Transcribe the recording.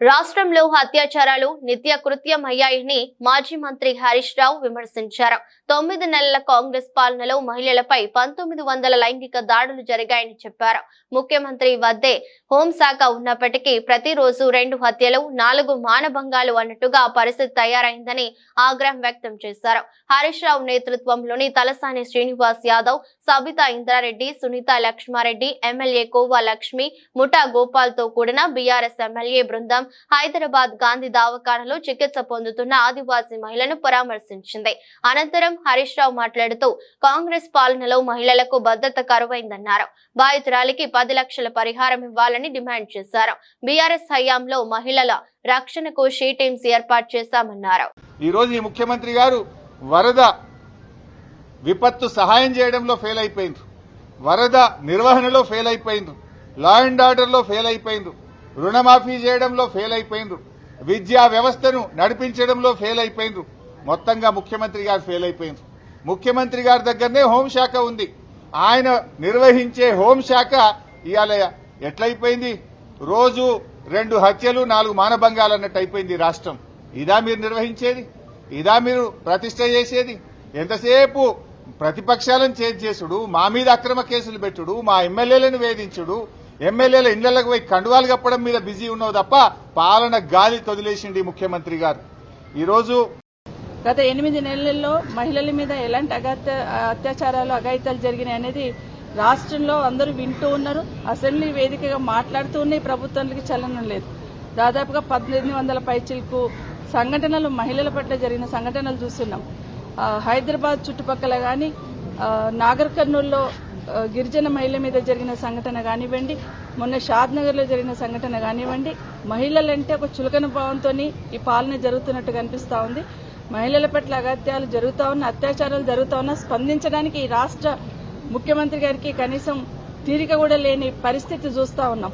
రాష్ట్రంలో అత్యాచారాలు నిత్య కృత్యమయ్యాయని మాజీ మంత్రి హరీష్ రావు విమర్శించారు. తొమ్మిది నెలల కాంగ్రెస్ పాలనలో మహిళలపై పంతొమ్మిది వందల లైంగిక దాడులు జరిగాయని చెప్పారు. ముఖ్యమంత్రి వద్దే హోంశాఖ ఉన్నప్పటికీ ప్రతిరోజు రెండు హత్యలు నాలుగు మానభంగాలు అన్నట్టుగా పరిస్థితి తయారైందని ఆగ్రహం వ్యక్తం చేశారు. హరీష్ రావు నేతృత్వంలోని తలసాని శ్రీనివాస్ యాదవ్ సబితా ఇంద్రారెడ్డి సునీత లక్ష్మారెడ్డి ఎమ్మెల్యే కోవా లక్ష్మి ముఠా గోపాల్తో కూడిన బీఆర్ఎస్ ఎమ్మెల్యే బృందం హైదరాబాద్ గాంధీ దవాఖానలో చికిత్స పొందుతున్న ఆదివాసీ మహిళను పరామర్శించింది. అనంతరం హరీష్ రావు మాట్లాడుతూ కాంగ్రెస్ పాలనలో మహిళలకు భద్రత కరువైందన్నారు. బాధితురాలికి పది లక్షల పరిహారం ఇవ్వాలని డిమాండ్ చేశారు. బీఆర్ఎస్ హయాంలో మహిళల రక్షణకు షీ టీమ్స్ ఏర్పాటు చేశామన్నారు. ఈ రోజు ఈ ముఖ్యమంత్రి గారు వరద విపత్తు సహాయం చేయడంలో ఫెయిల్ అయిపోయింది వరద నిర్వహణలో ఫెయిల్ అయిపోయింది లా అండ్ ఆర్డర్లో ఫెయిల్ అయిపోయింది రుణమాఫీ చేయడంలో ఫెయిల్ అయిపోయింది విద్యా వ్యవస్థను నడిపించడంలో ఫెయిల్ అయిపోయింది మొత్తంగా ముఖ్యమంత్రి గారు ఫెయిల్ అయిపోయింది ముఖ్యమంత్రి గారి దగ్గరనే హోంశాఖ ఉంది. ఆయన నిర్వహించే హోంశాఖ ఇవాళ ఎట్లయిపోయింది? రోజు రెండు హత్యలు నాలుగు మానభంగాలు అన్నట్టు అయిపోయింది రాష్ట్రం. ఇదా మీరు నిర్వహించేది? ఇదా మీరు ప్రతిష్ట చేసేది? ఎంతసేపు ప్రతిపక్షాలను చేజ్ చేసుడు మా మీద అక్రమ కేసులు పెట్టుడు మా ఎమ్మెల్యేలను వేధించుడు ఎమ్మెల్యేల ఇళ్ళకు పోయి కండువాలు కప్పడం మీద బిజీ ఉన్నావు తప్ప పాలన గాలి తొదిలేసింది ముఖ్యమంత్రి గారు. ఈరోజు గత ఎనిమిది నెలల్లో మహిళల మీద ఎలాంటి అగత్య అత్యాచారాలు అఘాయితాలు జరిగినాయి అనేది రాష్ట్రంలో అందరూ వింటూ ఉన్నారు. అసెంబ్లీ వేదికగా మాట్లాడుతూ ఉన్నాయి. ప్రభుత్వానికి చలనం లేదు. దాదాపుగా పద్దెనిమిది వందల పైచిలకు సంఘటనలు మహిళల పట్ల జరిగిన సంఘటనలు చూస్తున్నాం. హైదరాబాద్ చుట్టుపక్కల కానీ నాగర్ కర్నూల్లో గిరిజన మహిళ మీద జరిగిన సంఘటన కానివ్వండి మొన్న షాద్నగర్లో జరిగిన సంఘటన కానివ్వండి మహిళలంటే ఒక చులకన భావంతో ఈ పాలన జరుగుతున్నట్టు కనిపిస్తూ ఉంది. మహిళల పట్ల అగత్యాలు జరుగుతా ఉన్న అత్యాచారాలు జరుగుతూ ఉన్నా స్పందించడానికి ఈ రాష్ట్ర ముఖ్యమంత్రి గారికి కనీసం తీరిక కూడా లేని పరిస్థితి చూస్తూ ఉన్నాం.